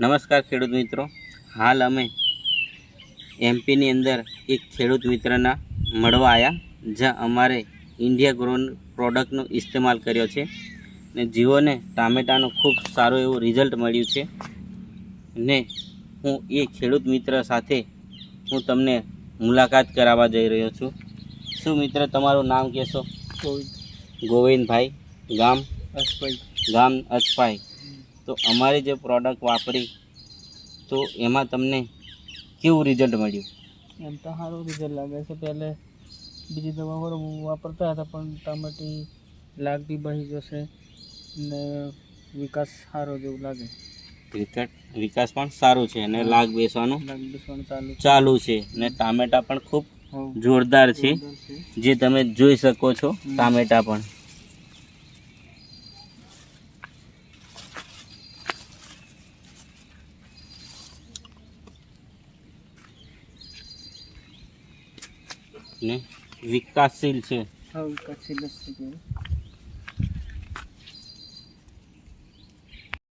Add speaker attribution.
Speaker 1: નમસ્કાર ખેડૂત મિત્રો. હાલ અમે એમપીની અંદર એક ખેડૂત મિત્રના મળવા આવ્યા જ્યાં અમારે ઇન્ડિયા ગ્રોન પ્રોડક્ટનો ઇસ્તેમાલ કર્યો છે ને જીઓને ટામેટાનું ખૂબ સારું એવું રિઝલ્ટ મળ્યું છે. ને હું એ ખેડૂત મિત્ર સાથે હું તમને મુલાકાત કરાવવા જઈ રહ્યો છું. શું મિત્ર તમારું નામ કહેશો? ગોવિંદભાઈ. ગામ?
Speaker 2: અસભાઈ
Speaker 1: ગામ અચપાઈ તો અમારી જે પ્રોડક્ટ વાપરી તો એમાં તમને કેવું રિઝલ્ટ મળ્યું?
Speaker 2: એમ તો સારું રિઝલ્ટ લાગે છે. પહેલે બીજી દવા વાપરતા હતા પણ ટામેટી લાગ બી બહી જશે ને વિકાસ સારો જેવું લાગે.
Speaker 1: ક્રિકેટ વિકાસ પણ સારું છે અને લાગ બેસવાનું
Speaker 2: લાગ બેસવાનું ચાલુ છે.
Speaker 1: ને ટામેટા પણ ખૂબ જોરદાર છે. જે તમે જોઈ શકો છો ટામેટા પણ. ને વિકાસશીલ છે
Speaker 2: હા વિકાસશીલ જેવું.